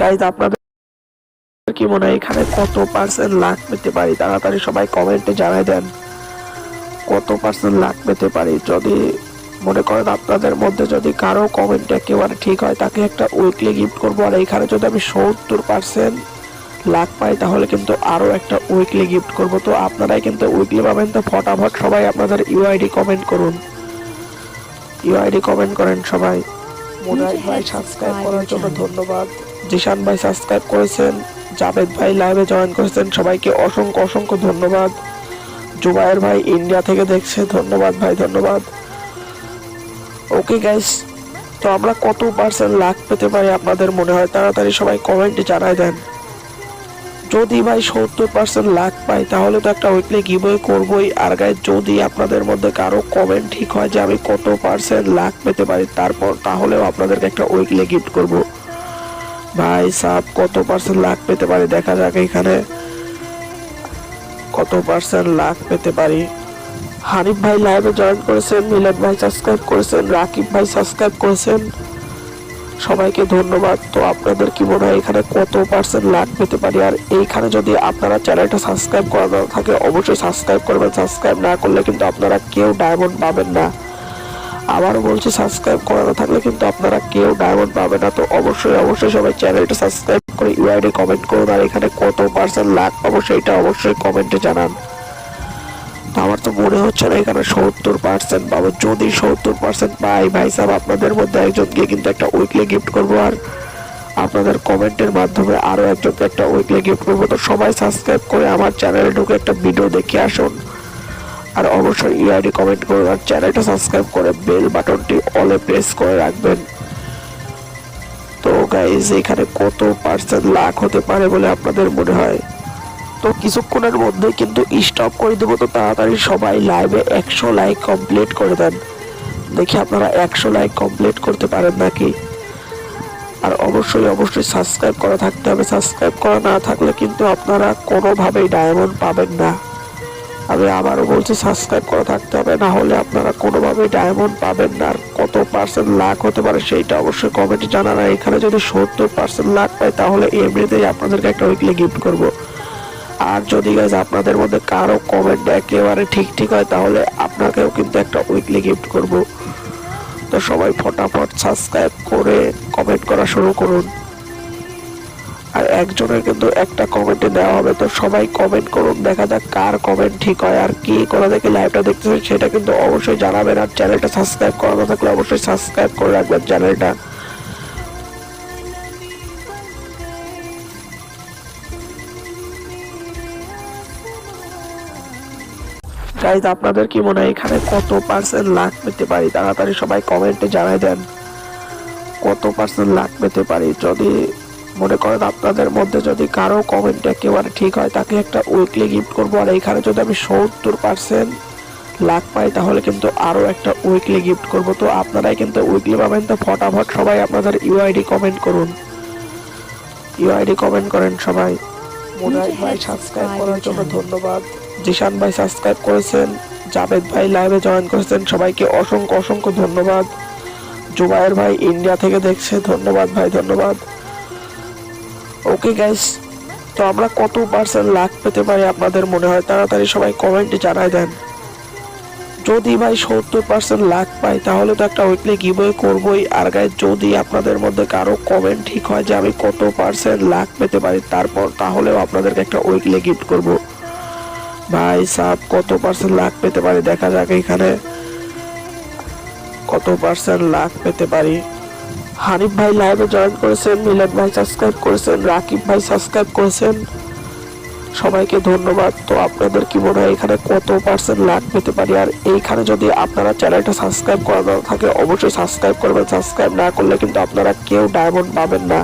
Guys আপনাদের কি মনে হয় এখানে কত পার্সেন্ট লাখ পেতে পারি? তাড়াতাড়ি সবাই কমেন্টে জানাই দেন। কত পার্সেন্ট লাখ পেতে পারি? যদি মনে করেন আপনাদের মধ্যে যদি কারও কমেন্ট একেবারে ঠিক হয় তাকে একটা উইকলি গিফট করব। আর এখানে যদি আমি সত্তর পার্সেন্ট লাখ পাই তাহলে কিন্তু আরও একটা উইকলি গিফট করব। তো আপনারাই কিন্তু উইকলি পাবেন। তো ফটাফট সবাই আপনাদের ইউআইডি কমেন্ট করুন। ইউআইডি কমেন্ট করেন সবাই। মুরাদ ভাই সাবস্ক্রাইব করার জন্য ধন্যবাদ। জিশান ভাই সাবস্ক্রাইব করেছেন, জাভেদ ভাই লাইভে জয়েন করেছেন, সবাইকে অসংখ্য অসংখ্য ধন্যবাদ। জুবায়ের ভাই ইন্ডিয়া থেকে দেখছে, ধন্যবাদ ভাই, ধন্যবাদ। ওকে গাইস তো আমরা কত পার্সেন্ট লাখ পেতে পারি আপনাদের মনে হয়? তাড়াতাড়ি সবাই কমেন্টে জানাই দেন। যদি ভাই সত্তর পার্সেন্ট লাখ পাই, তাহলে তো একটা উইকলি গিভওয়ে করবোই। আর গাইজ যদি আপনাদের মধ্যে কারও কমেন্ট ঠিক হয় যে আমি কত পার্সেন্ট লাখ পেতে পারি, তারপর, তাহলেও আপনাদেরকে একটা উইকলি গিফট করব। ভাই সাব, কত পার্সেন্ট লাখ পেতে পারি? দেখা যাক এখানে কত পার্সেন্ট লাখ পেতে পারি। হারিফ ভাই লাইভে জয়েন করেছেন মিলাদ ভাই সাবস্ক্রাইব করেছেন, রাকিব ভাই সাবস্ক্রাইব করেছেন। সবাইকে ধন্যবাদ। তো আপনাদের কি মনে হয় এখানে কত পার্সেন্ট লাভ পেতে পারি? আর এইখানে যদি আপনারা চ্যানেলটা সাবস্ক্রাইব করা থাকে, অবশ্যই সাবস্ক্রাইব করবেন। সাবস্ক্রাইব না করলে কিন্তু আপনারা কেউ ডায়মন্ড পাবেন না। আবারও বলছি সাবস্ক্রাইব করা না থাকলে কিন্তু আপনারা কেউ ডায়মন্ড পাবে না। তো অবশ্যই অবশ্যই সবাই চ্যানেলটা সাবস্ক্রাইব করে ইউআইডি কমেন্ট করুন, আর এখানে কত পার্সেন্ট লাখ পাবো সেইটা অবশ্যই কমেন্টে জানান। আমার তো মনে হচ্ছে না এখানে সত্তর পার্সেন্ট পাবো। যদি সত্তর পার্সেন্ট পাই, ভাই সাহেব আপনাদের মধ্যে একজনকে কিন্তু একটা উইকলি গিফট করব, আর আপনাদের কমেন্টের মাধ্যমে আরও একজনকে একটা উইকলি গিফট করব। তো সবাই সাবস্ক্রাইব করে আমার চ্যানেলে ঢুকে একটা ভিডিও দেখে আসুন। আর অবশ্যই ইআইডি কমেন্ট করুন আর চ্যানেলটা সাবস্ক্রাইব করে বেল বাটনটি অলে প্রেস করে রাখবেন। তো গাইজ এখানে কত পার্সেন্ট লাখ হতে পারে বলে আপনাদের মনে হয়? তো কিছুক্ষণের মধ্যে কিন্তু স্টপ করে দেবো, তো তাড়াতাড়ি সবাই লাইভে একশো লাইক কমপ্লিট করে দেন। দেখি আপনারা একশো লাইক কমপ্লিট করতে পারেন নাকি? আর অবশ্যই অবশ্যই সাবস্ক্রাইব করা থাকতে হবে। সাবস্ক্রাইব করা না থাকলে কিন্তু আপনারা কোনোভাবেই ডায়মন্ড পাবেন না। আমি আবারও বলছি সাবস্ক্রাইব করা থাকতে হবে, না হলে আপনারা কোনোভাবেই ডায়মন্ড পাবেন না। আর কত পার্সেন্ট লাখ হতে পারে সেইটা অবশ্যই কমেন্টে জানান। আর এখানে যদি সত্তর পার্সেন্ট লাখ পাই, তাহলে এমনিতেই আপনাদেরকে একটা উইকলি গিফট করব। আর যদি গাইজ আপনাদের মধ্যে কারও কমেন্ট একেবারে ঠিক ঠিক হয়, তাহলে আপনাকেও কিন্তু একটা উইকলি গিফট করব। তো সবাই ফটাফট সাবস্ক্রাইব করে কমেন্ট করা শুরু করুন। একজনের কিন্তু একটা কমেন্টে দেওয়া হবে। তো সবাই কমেন্ট করুন, দেখা যাক কার কমেন্ট ঠিক হয় আর কি করে দেখে লাইভটা দেখতেছেন, সেটা কিন্তু অবশ্যই জানাবেন আর চ্যানেলটা সাবস্ক্রাইব করা না থাকলে অবশ্যই সাবস্ক্রাইব করে রাখবেন চ্যানেলটা গাইজ আপনাদের কি মনে হয় এখানে কত পার্সেন্ট লাখ পেতে পারি? তাড়াতাড়ি সবাই কমেন্টে জানাই দেন। কত পার্সেন্ট লাখ পেতে পারি? যদি মনে করেন আপনাদের মধ্যে যদি কারও কমেন্ট একেবারে ঠিক হয় তাকে একটা উইকলি গিফট করব। আর এখানে যদি আমি সত্তর পার্সেন্ট লাখ পাই তাহলে কিন্তু আরও একটা উইকলি গিফট করব। তো আপনারাই কিন্তু উইকলি পাবেন। তো ফটাফট সবাই আপনাদের ইউআইডি কমেন্ট করুন। ইউআইডি কমেন্ট করেন সবাই। মুরাদ ভাই সাবস্ক্রাইব করার জন্য ধন্যবাদ। জিশান ভাই সাবস্ক্রাইব করেছেন। জাভেদ ভাই লাইভে জয়েন করেছেন। সবাইকে অসংখ্য অসংখ্য ধন্যবাদ। জুবায়ের ভাই ইন্ডিয়া থেকে দেখছে। ধন্যবাদ ভাই ধন্যবাদ। ওকে গাইস তো আমরা কত পার্সেন্ট লাখ পেতে পারি আপনাদের মনে হয়? তাড়াতাড়ি সবাই কমেন্টে জানাই দেন। যদি ভাই সত্তর পার্সেন্ট লাখ পাই, তাহলে তো একটা উইকলি গিভওয়ে করবোই। আর গাইজ যদি আপনাদের মধ্যে কারও কমেন্ট ঠিক হয় যে আমি কত পার্সেন্ট লাখ পেতে পারি, তারপর তাহলেও আপনাদেরকে একটা উইকলি গিফট করব। ভাই সাব কত পার্সেন্ট লাখ পেতে পারি? দেখা যাক এখানে কত পার্সেন্ট লাখ পেতে পারি। হানিফ ভাই লাইভে জয়েন করেছেন মিলাদ ভাই সাবস্ক্রাইব করেছেন, রাকিব ভাই সাবস্ক্রাইব করেছেন। সবাইকে ধন্যবাদ। তো আপনাদের কি মনে হয় এখানে কত পার্সেন্ট লাখ পেতে পারি? আর এইখানে যদি আপনারা চ্যানেলটা সাবস্ক্রাইব করা না থাকে, অবশ্যই সাবস্ক্রাইব করবেন। সাবস্ক্রাইব না করলে কিন্তু আপনারা কেউ ডায়মন্ড পাবেন না।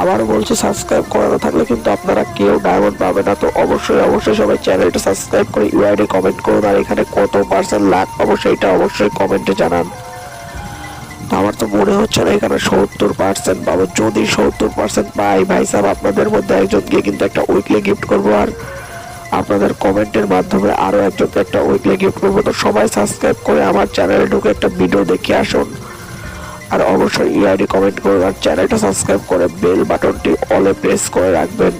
আবারও বলছি সাবস্ক্রাইব করানো থাকলে কিন্তু আপনারা কেউ ডায়মন্ড পাবে না। তো অবশ্যই অবশ্যই সবাই চ্যানেলটা সাবস্ক্রাইব করে ইউআইডি কমেন্ট করুন। আর এখানে কত পার্সেন্ট লাখ পাবো সেইটা অবশ্যই কমেন্টে জানান। আমার তো মনে হচ্ছে না এখানে সত্তর পার্সেন্ট পাবো। যদি সত্তর পার্সেন্ট পাই, ভাই সাহেব, আপনাদের মধ্যে একজনকে কিন্তু একটা উইকলি গিফট করব। আর আপনাদের কমেন্টের মাধ্যমে আরও একজনকে একটা উইকলি গিফট করব। তো সবাই সাবস্ক্রাইব করে আমার চ্যানেলে ঢুকে একটা ভিডিও দেখে আসুন। আর অবশ্যই ইআইডি কমেন্ট করুন আর চ্যানেলটা সাবস্ক্রাইব করে বেল বাটনটি অলে প্রেস করে রাখবেন।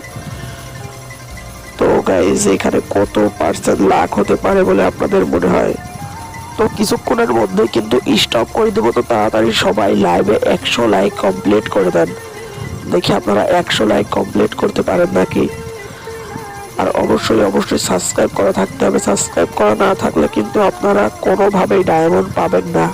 তো গাইজ এখানে কত পার্সেন্ট লাখ হতে পারে বলে আপনাদের মনে হয়? তো কিছুক্ষণের মধ্যে কিন্তু স্টপ করে দেবো। তো তাড়াতাড়ি সবাই লাইভে একশো লাইক কমপ্লিট করে দেন। দেখি আপনারা একশো লাইক কমপ্লিট করতে পারেন নাকি? আর অবশ্যই অবশ্যই সাবস্ক্রাইব করা থাকতে হবে। সাবস্ক্রাইব করা না থাকলে কিন্তু আপনারা কোনোভাবেই ডায়মন্ড পাবেন না।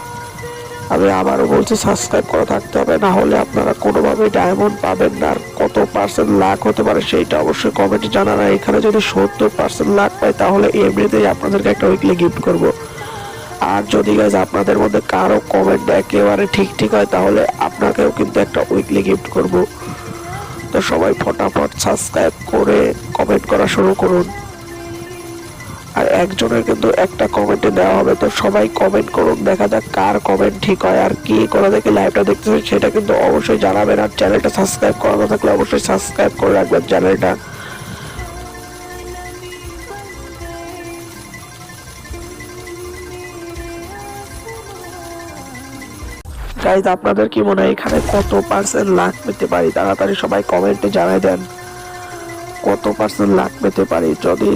আমি আবারও বলছি সাবস্ক্রাইব করা থাকতে হবে। না হলে আপনারা কোনোভাবেই ডায়মন্ড পাবেন না। আর কত পার্সেন্ট লাখ হতে পারে সেইটা অবশ্যই কমেন্টে জানান। এখানে যদি সত্তর পার্সেন্ট লাখ পাই, তাহলে এমনিতেই আপনাদেরকে একটা উইকলি গিফট করব। আর যদি গাইজ আপনাদের মধ্যে কারও কমেন্ট একেবারে ঠিক ঠিক হয়, তাহলে আপনাকেও কিন্তু একটা উইকলি গিফট করব। তো সবাই ফটাফট সাবস্ক্রাইব করে কমেন্ট করা শুরু করুন। আর একজনের কিন্তু একটা কমেন্টে দেওয়া হবে, তো সবাই কমেন্ট করুন, দেখা যাক কার কমেন্ট ঠিক হয় আর কি করে দেখে লাইভটা দেখতেছেন সেটা কিন্তু অবশ্যই জানাবেন। আর চ্যানেলটা সাবস্ক্রাইব করা না থাকলে অবশ্যই সাবস্ক্রাইব করে রাখবেন চ্যানেলটা গাইজ আপনাদের কি মনে হয় এখানে কত পার্সেন্ট লাখ পেতে পারি? তাড়াতাড়ি সবাই কমেন্টে জানাই দেন। কত পার্সেন্ট লাখ পেতে পারি? যদি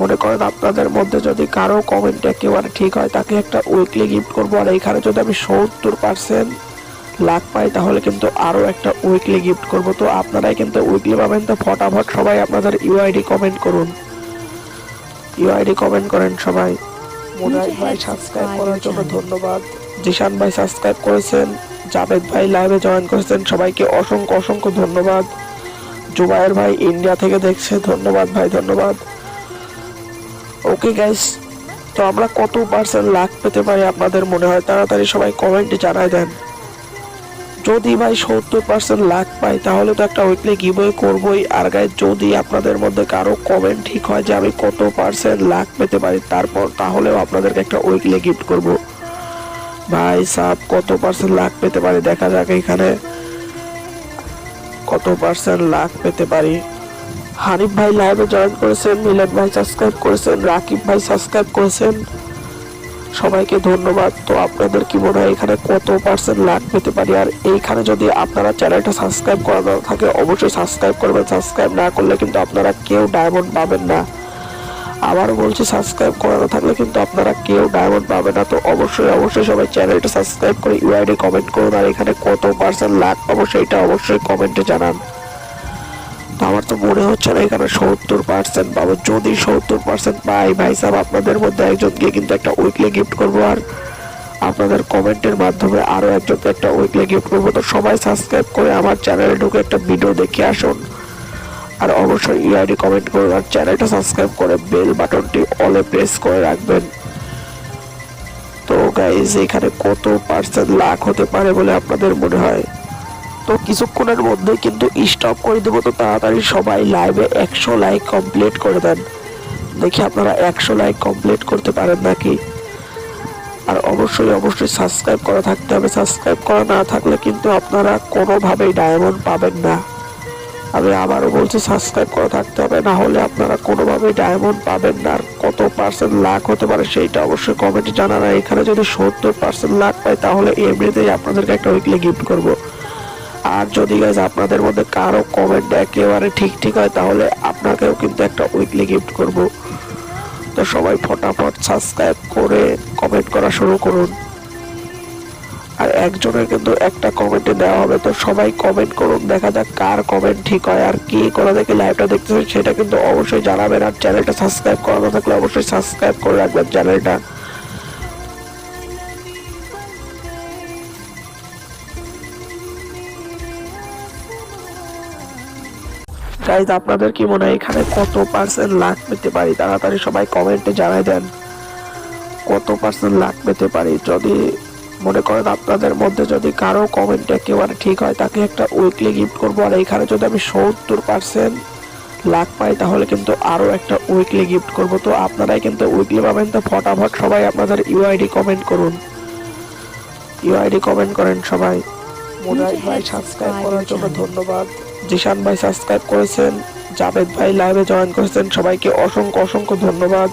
মনে করেন আপনাদের মধ্যে যদি কারও কমেন্ট একেবারে ঠিক হয় তাকে একটা উইকলি গিফট করব। আর এইখানে যদি আমি সত্তর পার্সেন্ট লাখ পাই তাহলে কিন্তু আরও একটা উইকলি গিফট করব। তো আপনারাই কিন্তু উইকলি পাবেন। তো ফটাফট সবাই আপনাদের ইউআইডি কমেন্ট করুন। ইউআইডি কমেন্ট করেন সবাই। মুনাইদ ভাই সাবস্ক্রাইব করার জন্য ধন্যবাদ। জিশান ভাই সাবস্ক্রাইব করেছেন, জাভেদ ভাই লাইভে জয়েন করেছেন, সবাইকে অসংখ্য অসংখ্য ধন্যবাদ। জুবায়ের ভাই ইন্ডিয়া থেকে দেখছে, ধন্যবাদ ভাই, ধন্যবাদ। ওকে গাইস তো আমরা কত পার্সেন্ট লাখ পেতে পারি আপনাদের মনে হয়? তাড়াতাড়ি সবাই কমেন্টে জানাই দেন। যদি ভাই সত্তর পার্সেন্ট লাখ পাই, তাহলে তো একটা উইকলি গিভওয়ে করবোই। আর গাইজ যদি আপনাদের মধ্যে কারও কমেন্ট ঠিক হয় যে আমি কত পার্সেন্ট লাখ পেতে পারি, তারপর তাহলেও আপনাদেরকে একটা উইকলি গিফট করব। ভাই সাহ কত পার্সেন্ট লাখ পেতে পারি? দেখা যাক এখানে কত পার্সেন্ট লাখ পেতে পারি। হানিফ ভাই লাইভে জয়েন করেছেন, মিলন ভাই সাবস্ক্রাইব করেছেন, রাকিব ভাই সাবস্ক্রাইব করেছেন। সবাইকে ধন্যবাদ। তো আপনাদের কি মনে হয় এখানে কত পার্সেন্ট লাভ পেতে পারি? আর এইখানে যদি আপনারা চ্যানেলটা সাবস্ক্রাইব করানো থাকে, অবশ্যই সাবস্ক্রাইব করবেন। সাবস্ক্রাইব না করলে কিন্তু আপনারা কেউ ডায়মন্ড পাবেন না। আবার বলছি সাবস্ক্রাইব করা না থাকলে কিন্তু আপনারা কেউ ডায়মন্ড পাবে না। তো অবশ্যই অবশ্যই সবাই চ্যানেলটা সাবস্ক্রাইব করে ইউআইডি কমেন্ট করুন, আর এখানে কত পার্সেন্ট লাভ পাবো সেইটা অবশ্যই কমেন্টে জানান। আমার তো মনে হচ্ছে না এখানে সত্তর পার্সেন্ট পাবো। যদি সত্তর পার্সেন্ট পাই, ভাই সাহেব আপনাদের মধ্যে একজনকে কিন্তু একটা উইকলি গিফট করব, আর আপনাদের কমেন্টের মাধ্যমে আরও একজনকে একটা উইকলি গিফট করব। তো সবাই সাবস্ক্রাইব করে আমার চ্যানেলে ঢুকে একটা ভিডিও দেখে আসুন। আর অবশ্যই ইআইডি কমেন্ট করুন আর চ্যানেলটা সাবস্ক্রাইব করে বেল বাটনটি অলে প্রেস করে রাখবেন। তো গাইজ এখানে কত পার্সেন্ট লাখ হতে পারে বলে আপনাদের মনে হয়? তো কিছুক্ষণের মধ্যে কিন্তু স্টপ করে দেবো, তো তাড়াতাড়ি সবাই লাইভে একশো লাইক কমপ্লিট করে দেন। দেখি আপনারা একশো লাইক কমপ্লিট করতে পারেন নাকি? আর অবশ্যই অবশ্যই সাবস্ক্রাইব করা থাকতে হবে। সাবস্ক্রাইব করা না থাকলে কিন্তু আপনারা কোনোভাবেই ডায়মন্ড পাবেন না। আমি আবারও বলছি সাবস্ক্রাইব করা থাকতে হবে, না হলে আপনারা কোনোভাবেই ডায়মন্ড পাবেন না। আর কত পার্সেন্ট লাখ হতে পারে সেইটা অবশ্যই কমেন্টে জানান। আর এখানে যদি সত্তর পার্সেন্ট লাখ পাই, তাহলে এমনিতেই আপনাদেরকে একটা উইকলি গিফট করব। আর যদি গাইজ আপনাদের মধ্যে কারও কমেন্ট একেবারে ঠিক ঠিক হয়, তাহলে আপনাকেও কিন্তু একটা উইকলি গিফট করব। তো সবাই ফটাফট সাবস্ক্রাইব করে কমেন্ট করা শুরু করুন। আর একজনের কিন্তু একটা কমেন্টে দেওয়া হবে। তো সবাই কমেন্ট করুন, দেখা যাক কার কমেন্ট ঠিক হয় আর কি করে দেখে লাইভটা দেখতেছেন সেটা কিন্তু অবশ্যই জানাবেন। আর চ্যানেলটা সাবস্ক্রাইব করা না থাকলে অবশ্যই সাবস্ক্রাইব করে রাখবেন চ্যানেলটা গাইজ আপনাদের কি মনে হয় এখানে কত পার্সেন্ট লাখ পেতে পারি? তাড়াতাড়ি সবাই কমেন্টে জানাই দেন। কত পার্সেন্ট লাখ পেতে পারি? যদি মনে করেন আপনাদের মধ্যে যদি কারও কমেন্ট একেবারে ঠিক হয় তাকে একটা উইকলি গিফট করব। আর এখানে যদি আমি সত্তর পার্সেন্ট লাখ পাই তাহলে কিন্তু আরও একটা উইকলি গিফট করব। তো আপনারাই কিন্তু উইকলি পাবেন। তো ফটাফট সবাই আপনাদের ইউআইডি কমেন্ট করুন। ইউআইডি কমেন্ট করেন সবাই। মুনাইদ ভাই সাবস্ক্রাইব করার জন্য ধন্যবাদ। জিশান ভাই সাবস্ক্রাইব করেছেন। জাভেদ ভাই লাইভে জয়েন করেছেন। সবাইকে অসংখ্য অসংখ্য ধন্যবাদ।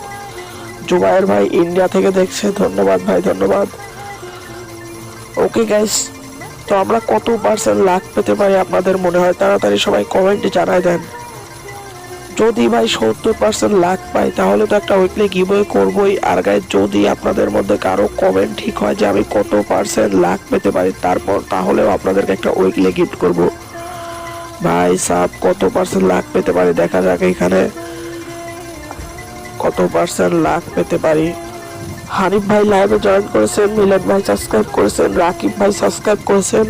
জুবায়ের ভাই ইন্ডিয়া থেকে দেখছে। ধন্যবাদ ভাই ধন্যবাদ। ওকে গাইস তো আমরা কত পার্সেন্ট লাখ পেতে পারি আপনাদের মনে হয়? তাড়াতাড়ি সবাই কমেন্টে জানাই দেন। যদি ভাই সত্তর পার্সেন্ট লাখ পাই, তাহলে তো একটা উইকলি গিভওয়ে করবোই। আর গায়ে যদি আপনাদের মধ্যে কারও কমেন্ট ঠিক হয় যে আমি কত পার্সেন্ট লাখ পেতে পারি, তারপর তাহলেও আপনাদেরকে একটা উইকলি গিফট করব। ভাই সাপ কত পার্সেন্ট লাখ পেতে পারি? দেখা যাক এখানে কত পার্সেন্ট লাখ পেতে পারি। হানিফ ভাই লাইভে জয়েন করেছেন, মিলন ভাই সাবস্ক্রাইব করেছেন, রাকিব ভাই সাবস্ক্রাইব করেছেন।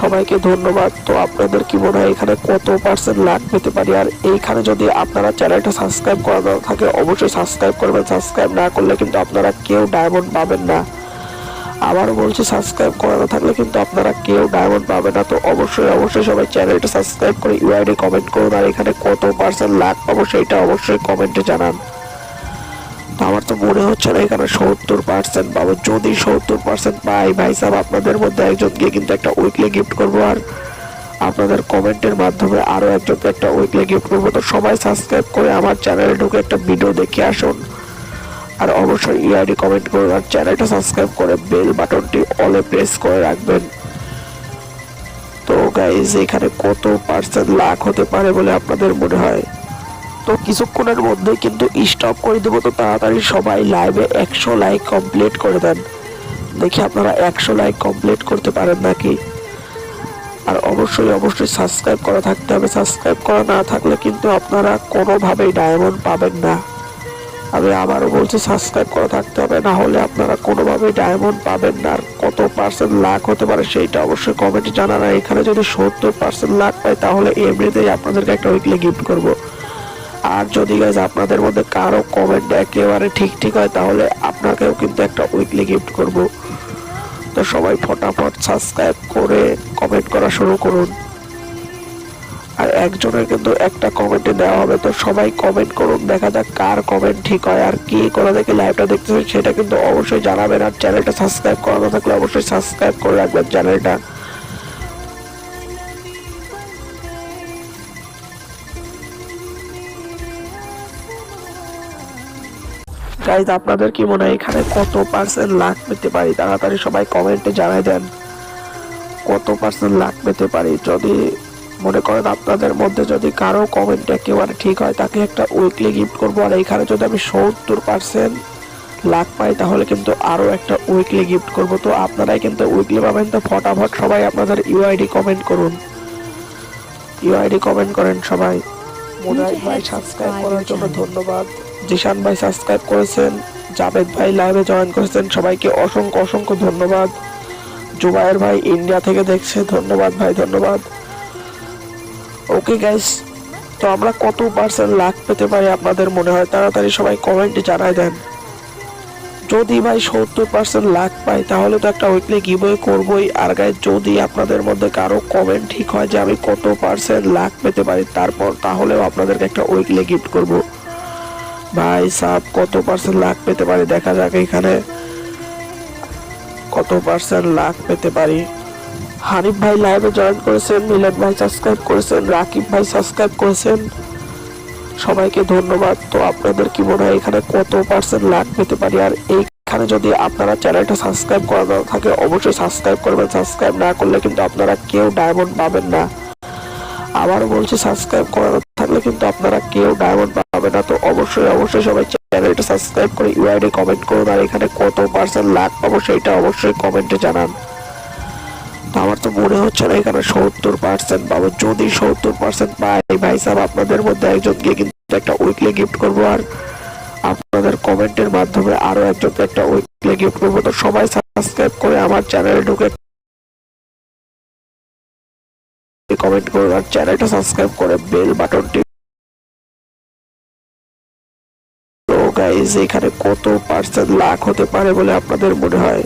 সবাইকে ধন্যবাদ। তো আপনাদের কি মনে হয় এখানে কত পার্সেন্ট লাভ পেতে পারি? আর এইখানে যদি আপনারা চ্যানেলটা সাবস্ক্রাইব করা না থাকে, অবশ্যই সাবস্ক্রাইব করবেন। সাবস্ক্রাইব না করলে কিন্তু আপনারা কেউ ডায়মন্ড পাবেন না। আবারও বলছি সাবস্ক্রাইব করা না থাকলে কিন্তু আপনারা কেউ ডায়মন্ড পাবেন না। তো অবশ্যই অবশ্যই সবাই চ্যানেলটা সাবস্ক্রাইব করে ইউআইডি কমেন্ট করুন। আর এখানে কত পার্সেন্ট লাভ পাবো সেটা অবশ্যই কমেন্টে জানান। আমার তো মনে হচ্ছে না এখানে সত্তর পার্সেন্ট পাবো। যদি সত্তর পার্সেন্ট পাই, ভাই সাহেব, আপনাদের মধ্যে একজনকে কিন্তু একটা উইকলি গিফট করব। আর আপনাদের কমেন্টের মাধ্যমে আরও একজনকে একটা উইকলি গিফট করব। তো সবাই সাবস্ক্রাইব করে আমার চ্যানেলে ঢুকে একটা ভিডিও দেখে আসুন। আর অবশ্যই ইআইডি কমেন্ট করুন আর চ্যানেলটা সাবস্ক্রাইব করে বেল বাটনটি অলে প্রেস করে রাখবেন। তো গাইজ এখানে কত পার্সেন্ট লাখ হতে পারে বলে আপনাদের মনে হয়? তো কিছুক্ষণের মধ্যে কিন্তু স্টপ করে দেবো। তো তাড়াতাড়ি সবাই লাইভে একশো লাইক কমপ্লিট করে দেন। দেখি আপনারা একশো লাইক কমপ্লিট করতে পারেন নাকি? আর অবশ্যই অবশ্যই সাবস্ক্রাইব করা থাকতে হবে। সাবস্ক্রাইব করা না থাকলে কিন্তু আপনারা কোনোভাবেই ডায়মন্ড পাবেন না। আমি আবারও বলছি সাবস্ক্রাইব করা থাকতে হবে। না হলে আপনারা কোনোভাবেই ডায়মন্ড পাবেন না। আর কত পার্সেন্ট লাখ হতে পারে সেইটা অবশ্যই কমেন্টে আর এখানে যদি সত্তর পার্সেন্ট লাখ পাই, তাহলে এমনিতেই আপনাদেরকে একটা উইকলি গিফট করব। আর যদি গাইজ আপনাদের মধ্যে কারও কমেন্ট একেবারে ঠিক ঠিক হয়, তাহলে আপনাকেও কিন্তু একটা উইকলি গিফট করব। তো সবাই ফটাফট সাবস্ক্রাইব করে কমেন্ট করা শুরু করুন। আর একজনের কিন্তু একটা কমেন্টে দেওয়া হবে, তো সবাই কমেন্ট করুন, দেখা যাক কার কমেন্ট ঠিক হয় আর কি করে দেখে লাইভটা দেখতেছেন সেটা কিন্তু অবশ্যই জানাবেন। আর চ্যানেলটা সাবস্ক্রাইব করা না থাকলে অবশ্যই সাবস্ক্রাইব করে রাখবেন চ্যানেলটা গাইজ আপনাদের কি মনে হয় এখানে কত পার্সেন্ট লাখ পেতে পারি? তাড়াতাড়ি সবাই কমেন্টে জানাই দেন। কত পার্সেন্ট লাখ পেতে পারি? যদি মনে করেন আপনাদের মধ্যে যদি কারও কমেন্ট একেবারে ঠিক হয় তাকে একটা উইকলি গিফট করব। আর এখানে যদি আমি সত্তর পার্সেন্ট লাখ পাই তাহলে কিন্তু আরও একটা উইকলি গিফট করব। তো আপনারাই কিন্তু উইকলি পাবেন। তো ফটাফট সবাই আপনাদের ইউআইডি কমেন্ট করুন। ইউআইডি কমেন্ট করেন সবাই। মোনাই ভাই সাবস্ক্রাইব করার জন্য ধন্যবাদ। জিশান ভাই সাবস্ক্রাইব করেছেন, জাভেদ ভাই লাইভে জয়েন করেছেন, সবাইকে অসংখ্য অসংখ্য ধন্যবাদ। জুবায়ের ভাই ইন্ডিয়া থেকে দেখছে, ধন্যবাদ ভাই, ধন্যবাদ। ওকে গাইস তো আমরা কত পার্সেন্ট লাখ পেতে পারি আপনাদের মনে হয়? তাড়াতাড়ি সবাই কমেন্টে জানাই দেন। যদি ভাই সত্তর পার্সেন্ট লাখ পাই, তাহলে তো একটা উইকলি গিভওয়ে করবোই। আর গায়ে যদি আপনাদের মধ্যে কারও কমেন্ট ঠিক হয় যে আমি কত পার্সেন্ট লাখ পেতে পারি, তারপর তাহলেও আপনাদেরকে একটা উইকলি গিফট করব। ভাই সাপ কত পার্সেন্ট লাখ পেতে পারি? দেখা যাক এখানে কত পার্সেন্ট লাখ পেতে পারি। হানিফ ভাই লাইভে জয়েন করেছেন, মিলন ভাই সাবস্ক্রাইব করেছেন, রাকিব ভাই সাবস্ক্রাইব করেছেন। সবাইকে ধন্যবাদ। তো আপনাদের কি মনে হয় এখানে কত পার্সেন্ট লাভ পেতে পারি? আর এইখানে যদি আপনারা চ্যানেলটা সাবস্ক্রাইব করা না থাকে, অবশ্যই সাবস্ক্রাইব করবেন। সাবস্ক্রাইব না করলে কিন্তু আপনারা কেউ ডায়মন্ড পাবেন না। আবারও বলছি সাবস্ক্রাইব করা থাকলে কিন্তু আপনারা কেউ ডায়মন্ড পাবেন না। তো অবশ্যই অবশ্যই সবাই চ্যানেলটা সাবস্ক্রাইব করে ইউআইডি কমেন্ট করুন, আর এখানে কত পার্সেন্ট লাভ পাবো সেইটা অবশ্যই কমেন্টে জানান। আমার তো মনে হচ্ছে না এখানে সত্তর পার্সেন্ট পাবো। যদি সত্তর পার্সেন্ট পাই, ভাই সাহেব আপনাদের মধ্যে একজনকে কিন্তু একটা উইকলি গিফট করব, আর আপনাদের কমেন্টের মাধ্যমে আরও একজনকে একটা উইকলি গিফট করব। তো সবাই সাবস্ক্রাইব করে আমার চ্যানেলে ঢুকে কমেন্ট করুন আর চ্যানেলটা সাবস্ক্রাইব করে বেল বাটনটি এখানে কত পার্সেন্ট লাখ হতে পারে বলে আপনাদের মনে হয়?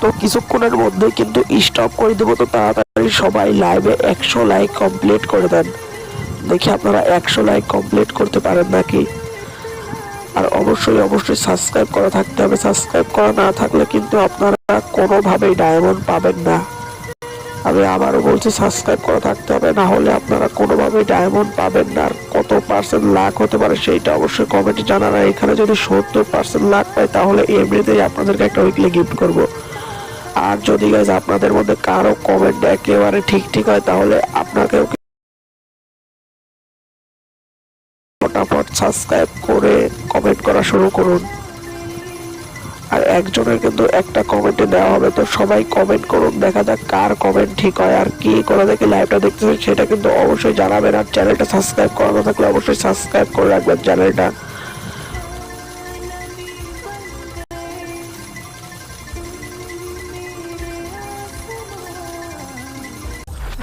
তো কিছুক্ষণের মধ্যে কিন্তু স্টপ করে দেবো, তো তাড়াতাড়ি সবাই লাইভে একশো লাইক কমপ্লিট করে দেন। দেখি আপনারা একশো লাইক কমপ্লিট করতে পারেন নাকি? আর অবশ্যই অবশ্যই সাবস্ক্রাইব করা থাকতে হবে। সাবস্ক্রাইব করা না থাকলে কিন্তু আপনারা কোনোভাবেই ডায়মন্ড পাবেন না। আমি আবারও বলছি সাবস্ক্রাইব করে থাকতে হবে, না হলে আপনারা কোনোভাবেই ডায়মন্ড পাবেন না। আর কত পার্সেন্ট লাখ হতে পারে সেইটা অবশ্যই কমেন্টে জানান। আর এখানে যদি সত্তর পার্সেন্ট লাখ পাই, তাহলে এমনিতেই আপনাদেরকে একটা উইকলি গিফট করব। আর যদি গাইজ আপনাদের মধ্যে কারও কমেন্ট একেবারে ঠিক ঠিক হয়, তাহলে আপনাকেও ফটাফট সাবস্ক্রাইব করে কমেন্ট করা শুরু করুন। আর একজনের কিন্তু একটা কমেন্টে দেওয়া হবে। তো সবাই কমেন্ট করুন, দেখা যাক কার কমেন্ট ঠিক হয় আর কি করে দেখে লাইভটা দেখতেছেন সেটা কিন্তু অবশ্যই জানাবেন। আর চ্যানেলটা সাবস্ক্রাইব করা না থাকলে অবশ্যই সাবস্ক্রাইব করে রাখবেন চ্যানেলটা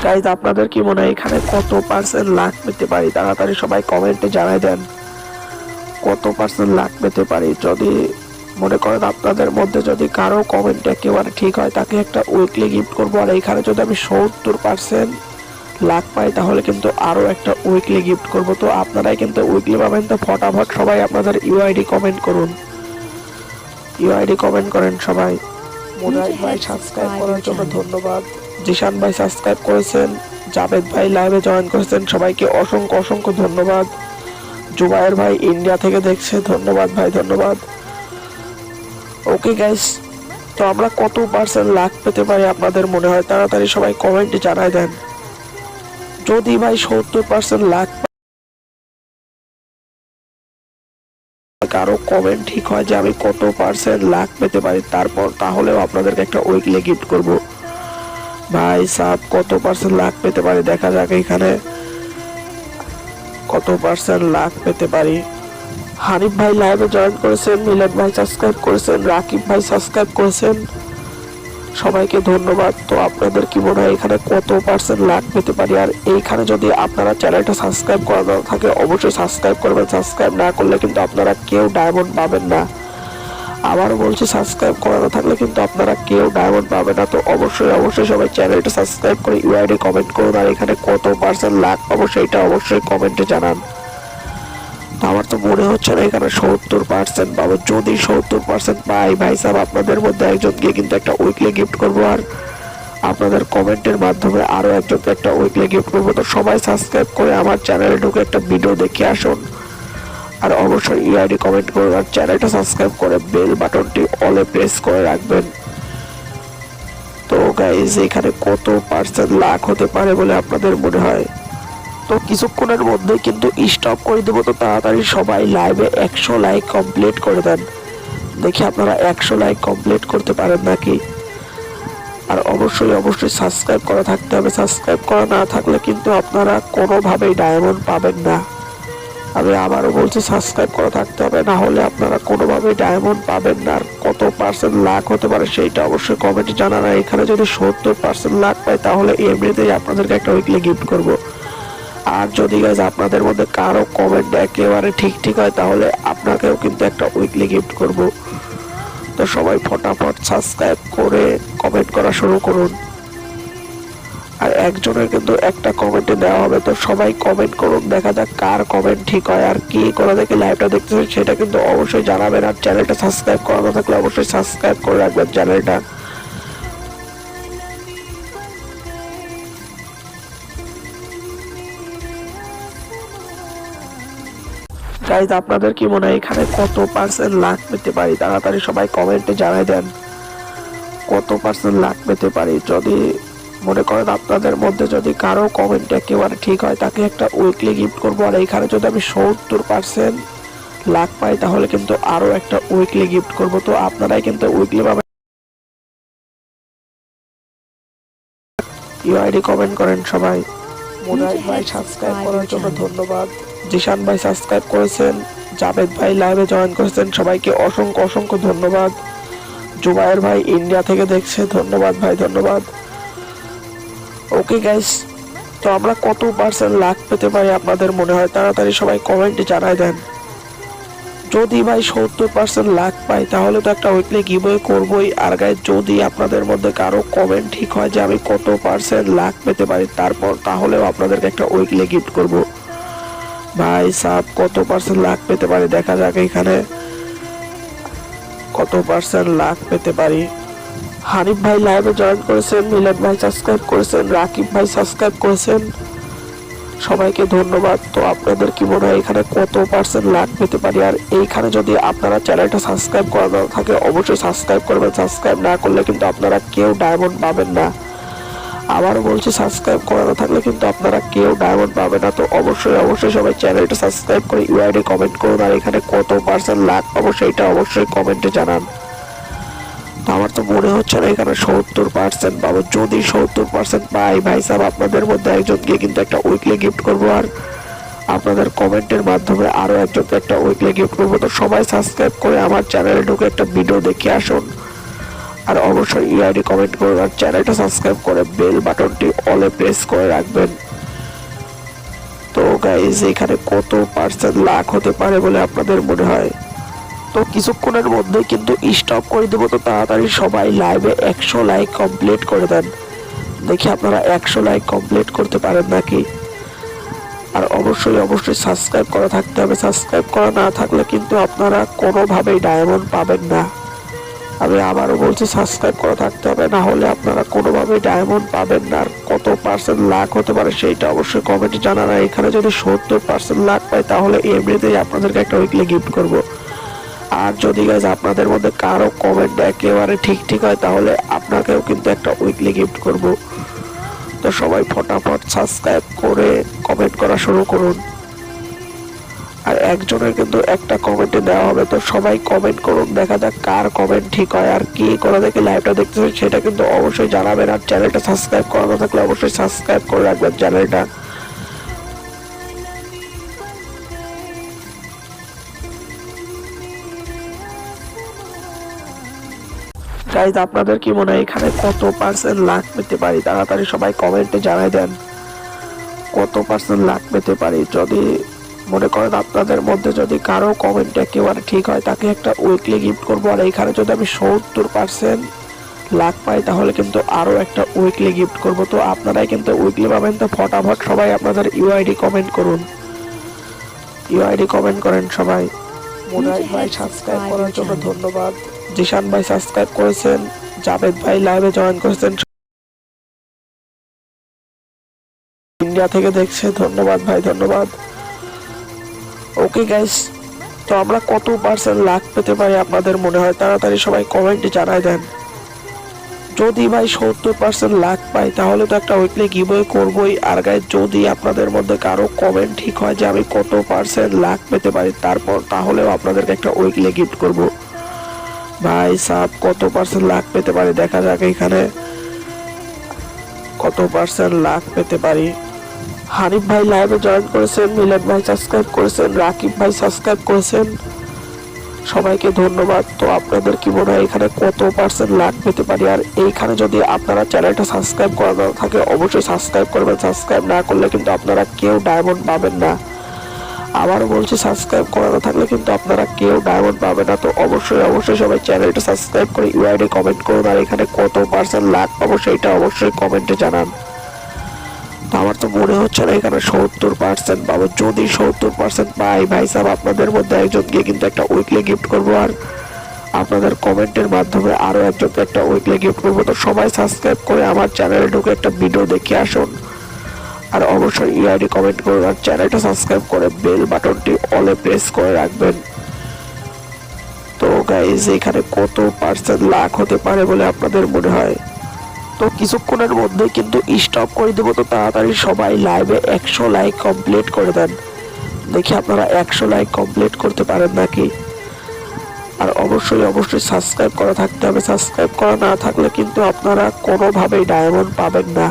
গাইজ আপনাদের কি মনে হয় এখানে কত পার্সেন্ট লাখ পেতে পারি? তাড়াতাড়ি সবাই কমেন্টে জানাই দেন। কত পার্সেন্ট লাখ পেতে পারি? যদি মনে করেন আপনাদের মধ্যে যদি কারও কমেন্ট একেবারে ঠিক হয় তাকে একটা উইকলি গিফট করব। আর এখানে যদি আমি সত্তর পার্সেন্ট লাখ পাই তাহলে কিন্তু আরও একটা উইকলি গিফট করব। তো আপনারাই কিন্তু উইকলি পাবেন। তো ফটাফট সবাই আপনাদের ইউআইডি কমেন্ট করুন। ইউআইডি কমেন্ট করেন সবাই। মোনাই ভাই সাবস্ক্রাইব করার জন্য ধন্যবাদ। জিশান ভাই সাবস্ক্রাইব করেছেন। জাভেদ ভাই লাইভে জয়েন করেছেন। সবাইকে অসংখ্য অসংখ্য ধন্যবাদ। জুবায়ের ভাই ইন্ডিয়া থেকে দেখছে। ধন্যবাদ ভাই ধন্যবাদ। ওকে গাইস তো আমরা কত পার্সেন্ট লাখ পেতে পারি আপনাদের মনে হয়? তাড়াতাড়ি সবাই কমেন্টে জানাই দেন। যদি ভাই সত্তর পার্সেন্ট লাখ কারও কমেন্ট ঠিক হয় যে আমি কত পার্সেন্ট লাখ পেতে পারি, তারপর তাহলেও আপনাদেরকে একটা উইকলি গিফট করব। ভাই সাব কত পার্সেন্ট লাখ পেতে পারি? দেখা যাক এখানে কত পার্সেন্ট লাখ পেতে পারি। হানিফ ভাই লাইভে জয়েন করেছেন, মিলন ভাই সাবস্ক্রাইব করেছেন, রাকিব ভাই সাবস্ক্রাইব করেছেন। সবাইকে ধন্যবাদ। তো আপনাদের কি মনে হয় এখানে কত পার্সেন্ট লাখ পেতে পারি? আর এইখানে যদি আপনারা চ্যানেলটা সাবস্ক্রাইব করা না থাকে, অবশ্যই সাবস্ক্রাইব করবেন। সাবস্ক্রাইব না করলে কিন্তু আপনারা কেউ ডায়মন্ড পাবেন না। আবারও বলছি সাবস্ক্রাইব করানো থাকলে কিন্তু আপনারা কেউ ডায়মন্ড পাবে না। তো অবশ্যই অবশ্যই সবাই চ্যানেলটা সাবস্ক্রাইব করে ইউআইডি কমেন্ট করুন। আর এখানে কত পার্সেন্ট লাখ পাবো সেইটা অবশ্যই কমেন্টে জানান। আমার তো মনে হচ্ছে না এখানে সত্তর পার্সেন্ট পাবো। যদি সত্তর পার্সেন্ট পাই, ভাই সাহেব, আপনাদের মধ্যে একজনকে কিন্তু একটা উইকলি গিফট করব। আর আপনাদের কমেন্টের মাধ্যমে আরও একজনকে একটা উইকলি গিফট করব। তো সবাই সাবস্ক্রাইব করে আমার চ্যানেলে ঢুকে একটা ভিডিও দেখে আসুন। আর অবশ্যই ইআইডি কমেন্ট করুন আর চ্যানেলটা সাবস্ক্রাইব করে বেল বাটনটি অলে প্রেস করে রাখবেন। তো গাইজ এখানে কত পার্সেন্ট লাখ হতে পারে বলে আপনাদের মনে হয়? তো কিছুক্ষণের মধ্যে কিন্তু স্টপ করে দেবো। তো তাড়াতাড়ি সবাই লাইভে একশো লাইক কমপ্লিট করে দেন। দেখি আপনারা একশো লাইক কমপ্লিট করতে পারেন নাকি? আর অবশ্যই অবশ্যই সাবস্ক্রাইব করা থাকতে হবে। সাবস্ক্রাইব করা না থাকলে কিন্তু আপনারা কোনোভাবেই ডায়মন্ড পাবেন না। আমি আবারও বলছি সাবস্ক্রাইব করা থাকতে হবে। না হলে আপনারা কোনোভাবেই ডায়মন্ড পাবেন না। আর কত পার্সেন্ট লাখ হতে পারে সেইটা অবশ্যই কমেন্টে জানান। এখানে যদি সত্তর পার্সেন্ট লাখ পাই তাহলে এমনিতেই আপনাদেরকে একটা উইকলি গিফট করব। আর যদি গাইজ আপনাদের মধ্যে কারও কমেন্ট একেবারে ঠিক ঠিক হয়, তাহলে আপনাকেও কিন্তু একটা উইকলি গিফট করব। তো সবাই ফটাফট সাবস্ক্রাইব করে কমেন্ট করা শুরু করুন। আর একজনের কিন্তু একটা কমেন্টে দেওয়া হবে, তো সবাই কমেন্ট করুন, দেখা যাক কার কমেন্ট ঠিক হয় আর কি করে দেখে লাইভটা দেখতেছেন সেটা কিন্তু অবশ্যই জানাবেন। আর চ্যানেলটা সাবস্ক্রাইব করা না থাকলে অবশ্যই সাবস্ক্রাইব করে রাখবেন চ্যানেলটা গাইজ আপনাদের কি মনে হয় এখানে কত পার্সেন্ট লাখ পেতে পারি? তাড়াতাড়ি সবাই কমেন্টে জানাই দেন। কত পার্সেন্ট লাখ পেতে পারি? যদি মনে করেন আপনাদের মধ্যে যদি কারও কমেন্ট একেবারে ঠিক হয় তাকে একটা উইকলি গিফট করব। আর এইখানে যদি আমি সত্তর পার্সেন্ট লাখ পাই তাহলে কিন্তু আরও একটা উইকলি গিফট করব। তো আপনারাই কিন্তু উইকলি পাবেন ইউআইডি কমেন্ট করেন সবাই। মোনাই ভাই সাবস্ক্রাইব করার জন্য ধন্যবাদ। জিশান ভাই সাবস্ক্রাইব করেছেন, জাভেদ ভাই লাইভে জয়েন করেছেন, সবাইকে অসংখ্য অসংখ্য ধন্যবাদ। জুবায়ের ভাই ইন্ডিয়া থেকে দেখছে, ধন্যবাদ ভাই, ধন্যবাদ। ওকে গাইস তো আমরা কত পার্সেন্ট লাখ পেতে পারি আপনাদের মনে হয়? তাড়াতাড়ি সবাই কমেন্টে জানাই দেন। যদি ভাই সত্তর পার্সেন্ট লাখ পাই, তাহলে তো একটা উইকলি গিভওয়ে করবোই। আর গাইজ যদি আপনাদের মধ্যে কারও কমেন্ট ঠিক হয় যে আমি কত পার্সেন্ট লাখ পেতে পারি, তারপর, তাহলেও আপনাদেরকে একটা উইকলি গিফট করব। ভাই সাব, কত পার্সেন্ট লাখ পেতে পারি? দেখা যাক এখানে কত পার্সেন্ট লাখ পেতে পারি। হানিফ ভাই লাইভে জয়েন করেছেন, মিলন ভাই সাবস্ক্রাইব করেছেন, রাকিব ভাই সাবস্ক্রাইব করেছেন। সবাইকে ধন্যবাদ। তো আপনাদের কি মনে হয় এখানে কত পার্সেন্ট লাভ পেতে পারি? আর এইখানে যদি আপনারা চ্যানেলটা সাবস্ক্রাইব করানো থাকে, অবশ্যই সাবস্ক্রাইব করবেন। সাবস্ক্রাইব না করলে কিন্তু আপনারা কেউ ডায়মন্ড পাবেন না। আবারও বলছি সাবস্ক্রাইব করানো থাকলে কিন্তু আপনারা কেউ ডায়মন্ড পাবে না। তো অবশ্যই অবশ্যই সবাই চ্যানেলটা সাবস্ক্রাইব করে ইউআইডি কমেন্ট করুন, আর এখানে কত পার্সেন্ট লাভ পাবো সেইটা অবশ্যই কমেন্টে জানান। আমার তো মনে হচ্ছে না এখানে সত্তর পার্সেন্ট পাবো। যদি সত্তর পার্সেন্ট পাই, ভাই সাহেব আপনাদের মধ্যে একজনকে কিন্তু একটা উইকলি গিফট করব, আর আপনাদের কমেন্টের মাধ্যমে আরও একজনকে একটা উইকলি গিফট করব। তো সবাই সাবস্ক্রাইব করে আমার চ্যানেলে ঢুকে একটা ভিডিও দেখে আসুন। আর অবশ্যই ইআইডি কমেন্ট করুন আর চ্যানেলটা সাবস্ক্রাইব করে বেল বাটনটি অলে প্রেস করে রাখবেন। তো গাইজ এখানে কত পার্সেন্ট লাখ হতে পারে বলে আপনাদের মনে হয়? তো কিছুক্ষণের মধ্যে কিন্তু স্টপ করে দেবো, তো তাড়াতাড়ি সবাই লাইভে একশো লাইক কমপ্লিট করে দেন। দেখি আপনারা একশো লাইক কমপ্লিট করতে পারেন নাকি? আর অবশ্যই অবশ্যই সাবস্ক্রাইব করা থাকতে হবে। সাবস্ক্রাইব করা না থাকলে কিন্তু আপনারা কোনোভাবেই ডায়মন্ড পাবেন না। আমি আবারও বলছি সাবস্ক্রাইব করা থাকতে হবে, না হলে আপনারা কোনোভাবেই ডায়মন্ড পাবেন না। আর কত পার্সেন্ট লাখ হতে পারে সেইটা অবশ্যই কমেন্টে জানান। আর এখানে যদি সত্তর পার্সেন্ট লাখ পাই, তাহলে এমনিতেই আপনাদেরকে একটা উইকলি গিফট করব। আর যদি গাইজ আপনাদের মধ্যে কারও কমেন্ট একেবারে ঠিক ঠিক হয়, তাহলে আপনাকেও কিন্তু একটা উইকলি গিফট করব। তো সবাই ফটাফট সাবস্ক্রাইব করে কমেন্ট করা শুরু করুন। আর একজনের কিন্তু একটা কমেন্টে দেওয়া হবে। তো সবাই কমেন্ট করুন, দেখা যাক কার কমেন্ট ঠিক হয় আর কি করে দেখে লাইভটা দেখতেছেন সেটা কিন্তু অবশ্যই জানাবেন। আর চ্যানেলটা সাবস্ক্রাইব করানো থাকলে অবশ্যই সাবস্ক্রাইব করে রাখবেন চ্যানেলটা গাইজ আপনাদের কি মনে হয় এখানে কত পার্সেন্ট লাখ পেতে পারি? তাড়াতাড়ি সবাই কমেন্টে জানাই দেন। কত পার্সেন্ট লাখ পেতে পারি? যদি মনে করেন আপনাদের মধ্যে যদি কারও কমেন্ট একেবারে ঠিক হয় তাকে একটা উইকলি গিফট করব। আর এখানে যদি আমি সত্তর পার্সেন্ট লাখ পাই তাহলে কিন্তু আরও একটা উইকলি গিফট করব। তো আপনারাই কিন্তু উইকলি পাবেন। তো ফটাফট সবাই আপনাদের ইউআইডি কমেন্ট করুন। ইউআইডি কমেন্ট করেন সবাই। মোনাই ভাই সাবস্ক্রাইব করার জন্য ধন্যবাদ। জিশান ভাই সাবস্ক্রাইব করেছেন। জাভেদ ভাই লাইভে জয়েন করেছেন। ইন্ডিয়া থেকে দেখছে। ধন্যবাদ ভাই ধন্যবাদ। ওকে গাইস তো আমরা কত পার্সেন্ট লাখ পেতে পারি আপনাদের মনে হয়? তাড়াতাড়ি সবাই কমেন্টে জানাই দেন। যদি ভাই সত্তর পার্সেন্ট লাখ পাই, তাহলে তো একটা উইকলি গিভওয়ে করবোই। আর গাইস যদি আপনাদের মধ্যে কারও কমেন্ট ঠিক হয় যে আমি কত পার্সেন্ট লাখ পেতে পারি, তারপর তাহলেও আপনাদেরকে একটা উইকলি গিফট করব। ভাই সাব কত পার্সেন্ট লাখ পেতে পারি? দেখা যাক এখানে কত পার্সেন্ট লাখ পেতে পারি। হানিফ ভাই লাইভে জয়েন করেছেন, মিলন ভাই সাবস্ক্রাইব করেছেন, রাকিব ভাই সাবস্ক্রাইব করেছেন। সবাইকে ধন্যবাদ। তো আপনাদের কি মনে হয় এখানে কত পার্সেন্ট লাভ পেতে পারি? আর এইখানে যদি আপনারা চ্যানেলটা সাবস্ক্রাইব করানো থাকে, অবশ্যই সাবস্ক্রাইব করবেন। সাবস্ক্রাইব না করলে কিন্তু আপনারা কেউ ডায়মন্ড পাবেন না। আবারও বলছি সাবস্ক্রাইব করানো থাকলে কিন্তু আপনারা কেউ ডায়মন্ড পাবে না। তো অবশ্যই অবশ্যই সবাই চ্যানেলটা সাবস্ক্রাইব করে ইউআইডি কমেন্ট করুন। আর এখানে কত পার্সেন্ট লাভ পাবো সেইটা অবশ্যই কমেন্টে জানান। আমার তো মনে হচ্ছে না এখানে সত্তর পার্সেন্ট পাবো। যদি সত্তর পার্সেন্ট পাই, ভাই সাহেব, আপনাদের মধ্যে একজনকে কিন্তু একটা উইকলি গিফট করব। আর আপনাদের কমেন্টের মাধ্যমে আরও একজনকে একটা উইকলি গিফট করব। তো সবাই সাবস্ক্রাইব করে আমার চ্যানেলে ঢুকে একটা ভিডিও দেখে আসুন। আর অবশ্যই ইআইডি কমেন্ট করুন আর চ্যানেলটা সাবস্ক্রাইব করে বেল বাটনটি অলে প্রেস করে রাখবেন। তো গাইজ এখানে কত পার্সেন্ট লাখ হতে পারে বলে আপনাদের মনে হয়? তো কিছুক্ষণের মধ্যে কিন্তু স্টপ করে দেবো। তো তাড়াতাড়ি সবাই লাইভে একশো লাইক কমপ্লিট করে দেন। দেখি আপনারা একশো লাইক কমপ্লিট করতে পারেন নাকি? আর অবশ্যই অবশ্যই সাবস্ক্রাইব করা থাকতে হবে। সাবস্ক্রাইব করা না থাকলে কিন্তু আপনারা কোনোভাবেই ডায়মন্ড পাবেন না।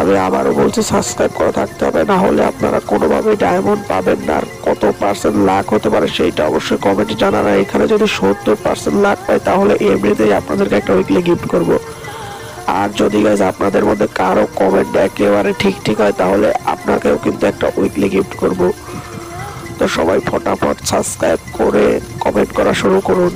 আমি আবারও বলছি সাবস্ক্রাইব করা থাকতে হবে। না হলে আপনারা কোনোভাবেই ডায়মন্ড পাবেন না। আর কত পার্সেন্ট লাখ হতে পারে সেইটা অবশ্যই কমেন্টে জানান। এখানে যদি সত্তর পার্সেন্ট লাখ পাই তাহলে এমনিতেই আপনাদেরকে একটা উইকলি গিফট করব। আর যদি গাইজ আপনাদের মধ্যে কারও কমেন্ট একেবারে ঠিক ঠিক হয়, তাহলে আপনাকেও কিন্তু একটা উইকলি গিফট করব। তো সবাই ফটাফট সাবস্ক্রাইব করে কমেন্ট করা শুরু করুন।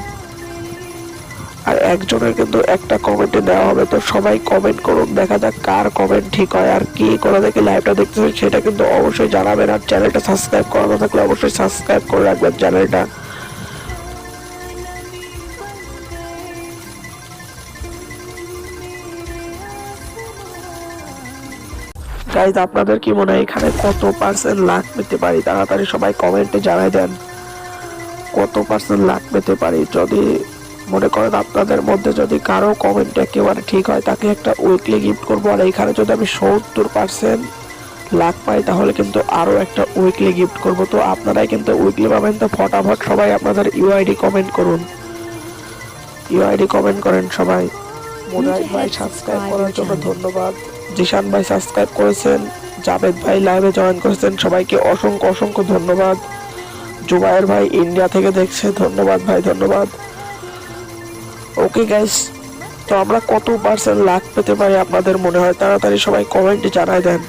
আর একজনের কিন্তু একটা কমেন্টে দেওয়া হবে, তো সবাই কমেন্ট করুন, দেখা যাক কার কমেন্ট ঠিক হয় আর কি করে দেখে লাইভটা দেখতেছেন সেটা কিন্তু অবশ্যই জানাবেন। আর চ্যানেলটা সাবস্ক্রাইব করানো থাকলে অবশ্যই সাবস্ক্রাইব করে রাখবেন চ্যানেলটা গাইজ আপনাদের কি মনে হয় এখানে কত পার্সেন্ট লাখ পেতে পারি? তাড়াতাড়ি সবাই কমেন্টে জানাই দেন। কত পার্সেন্ট লাখ পেতে পারি? যদি মনে করেন আপনাদের মধ্যে যদি কারও কমেন্ট একেবারে ঠিক হয় তাকে একটা উইকলি গিফট করব। আর এখানে যদি আমি সত্তর পার্সেন্ট লাখ পাই তাহলে কিন্তু আরও একটা উইকলি গিফট করব। তো আপনারাই কিন্তু উইকলি পাবেন। তো ফটাফট সবাই আপনাদের ইউআইডি কমেন্ট করুন। ইউআইডি কমেন্ট করেন সবাই। মোনাই ভাই সাবস্ক্রাইব করার জন্য ধন্যবাদ। জিশান ভাই সাবস্ক্রাইব করেছেন, জাভেদ ভাই লাইভে জয়েন করেছেন, সবাইকে অসংখ্য অসংখ্য ধন্যবাদ। জুবায়ের ভাই ইন্ডিয়া থেকে দেখছে, ধন্যবাদ ভাই, ধন্যবাদ। ওকে গাইস তো আমরা কত পার্সেন্ট লাখ পেতে পারি আপনাদের মনে হয়? তাড়াতাড়ি সবাই কমেন্টে জানাই দেন।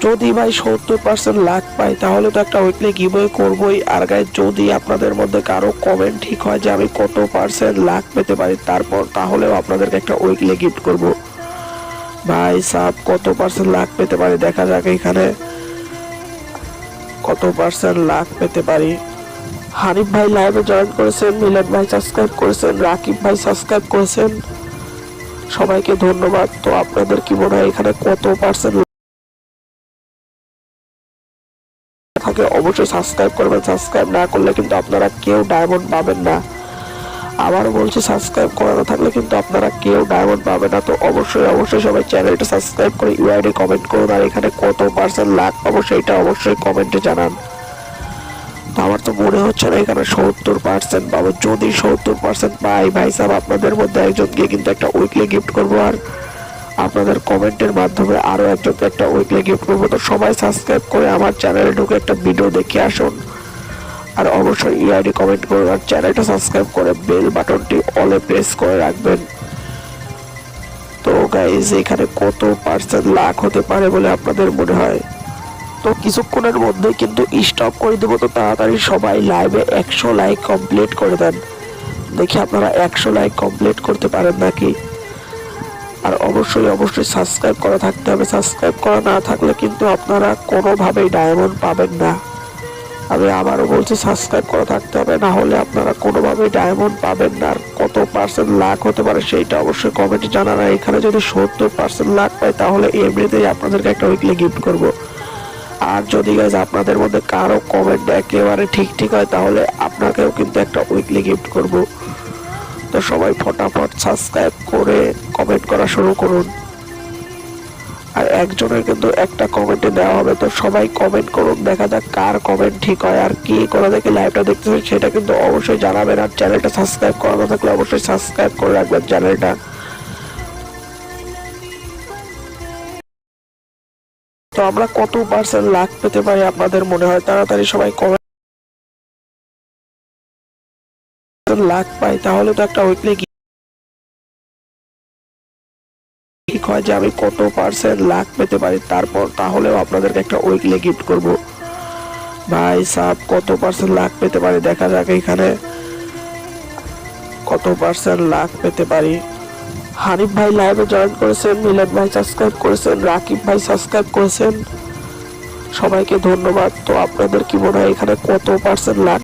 যদি ভাই সত্তর পার্সেন্ট লাখ পাই, তাহলে তো একটা উইকলি গিভওয়ে করবোই। আর গাইজ যদি আপনাদের মধ্যে কারও কমেন্ট ঠিক হয় যে আমি কত পার্সেন্ট লাখ পেতে পারি, তারপর তাহলেও আপনাদেরকে একটা উইকলি গিফট করব। ভাই সাব, কত পার্সেন্ট লাখ পেতে পারি? দেখা যাক এখানে কত পার্সেন্ট লাখ পেতে পারি। হারিফ ভাই লাইভে জয়েন করেছেন মিলাদ ভাই সাবস্ক্রাইব করেছেন, রাকিব ভাই সাবস্ক্রাইব করেছেন। সবাইকে ধন্যবাদ। তো আপনাদের কি মনে হয় এখানে কত পার্সেন্ট থাকে? অবশ্যই সাবস্ক্রাইব করবেন। সাবস্ক্রাইব না করলে কিন্তু আপনারা কেউ ডায়মন্ড পাবেন না। আবারও বলছি সাবস্ক্রাইব করা না থাকলে কিন্তু আপনারা কেউ ডায়মন্ড পাবে না। তো অবশ্যই অবশ্যই সবাই চ্যানেলটা সাবস্ক্রাইব করে ইউআইডি কমেন্ট করুন, আর এখানে কত পার্সেন্ট লাখ পাবো সেইটা অবশ্যই কমেন্টে জানান। আমার তো মনে হচ্ছে না এখানে সত্তর পার্সেন্ট পাবো। যদি সত্তর পার্সেন্ট পাই, ভাই সাহেব আপনাদের মধ্যে একজনকে কিন্তু একটা উইকলি গিফট করব, আর আপনাদের কমেন্টের মাধ্যমে আরও একজনকে একটা উইকলি গিফট করব। তো সবাই সাবস্ক্রাইব করে আমার চ্যানেলে ঢুকে একটা ভিডিও দেখে আসুন। আর অবশ্যই ইআইডি কমেন্ট করুন আর চ্যানেলটা সাবস্ক্রাইব করে বেল বাটনটি অলে প্রেস করে রাখবেন। তো গাইজ এখানে কত পার্সেন্ট লাখ হতে পারে বলে আপনাদের মনে হয়? তো কিছুক্ষণের মধ্যে কিন্তু স্টপ করে দেবো, তো তাড়াতাড়ি সবাই লাইভে একশো লাইক কমপ্লিট করে দেন। দেখি আপনারা একশো লাইক কমপ্লিট করতে পারেন নাকি? আর অবশ্যই অবশ্যই সাবস্ক্রাইব করা থাকতে হবে। সাবস্ক্রাইব করা না থাকলে কিন্তু আপনারা কোনোভাবেই ডায়মন্ড পাবেন না। আমি আবারও বলছি সাবস্ক্রাইব করা থাকতে হবে, না হলে আপনারা কোনোভাবেই ডায়মন্ড পাবেন না। আর কত পার্সেন্ট লাখ হতে পারে সেইটা অবশ্যই কমেন্টে জানান। আর এখানে যদি সত্তর পার্সেন্ট লাখ পাই, তাহলে এমনিতেই আপনাদেরকে একটা উইকলি গিফট করব। আর যদি গাইজ আপনাদের মধ্যে কারও কমেন্ট একেবারে ঠিক ঠিক হয়, তাহলে আপনাকেও কিন্তু একটা উইকলি গিফট করব। তো সবাই ফটাফট সাবস্ক্রাইব করে কমেন্ট করা শুরু করুন। আর একজনের কিন্তু একটা কমেন্টে দেওয়া হবে। তো সবাই কমেন্ট করুন, দেখা যাক কার কমেন্ট ঠিক হয় আর কি করে দেখে লাইভটা দেখতেছেন সেটা কিন্তু অবশ্যই জানাবেন। আর চ্যানেলটা সাবস্ক্রাইব করা না থাকলে অবশ্যই সাবস্ক্রাইব করে রাখবেন চ্যানেলটা তো আমরা কত পার্সেন্ট লাখ পেতে পারি আপনাদের মনে হয়? তাড়াতাড়ি সবাই কমেন্ট লাখ পাই, তাহলে তো একটা উইকলি ঠিক হয় যে আমি কত পার্সেন্ট লাখ পেতে পারি, তারপর তাহলেও আপনাদেরকে একটা উইকলি গিফট করব। ভাই সাব কত পার্সেন্ট লাখ পেতে পারি? দেখা যাক এখানে কত পার্সেন্ট লাখ পেতে পারি। হানিফ ভাই লাইভে জয়েন করেছেন মিলাদ ভাই সাবস্ক্রাইব করেছেন, রাকিব ভাই সাবস্ক্রাইব করেছেন। সবাইকে ধন্যবাদ। তো আপনাদের কি মনে হয় এখানে কত পার্সেন্ট লাখ